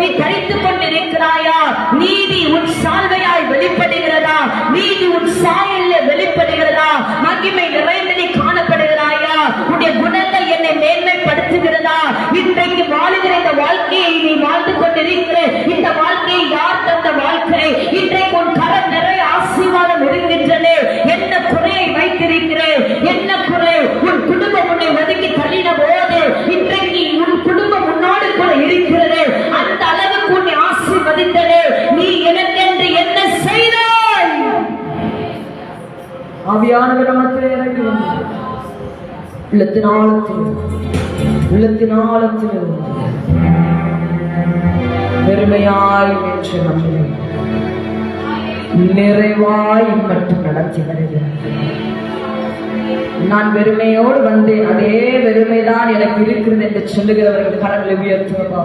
நீ தரித்துக் கொண்டிருக்கிறாயா? நீதி உன் சால்வையாய் வெளிப்படுகிறதா? நீதி ஆவியானவர் நமக்கு இறங்கி வந்தார் உள்ளத்தின் ஆழத்தில் உள்ளத்தின் ஆழத்தில் பெருமையாய் வெற்றி நம்மை நிறைவாய் மட்டும் நடத்தி வருகிறார் நான் வெறுமையோடு வந்தேன். அதே வெறுமைதான் எனக்கு இருக்கிறது என்று சொல்லுகிறவர்கள் கடவுளை உயர்த்துவதா?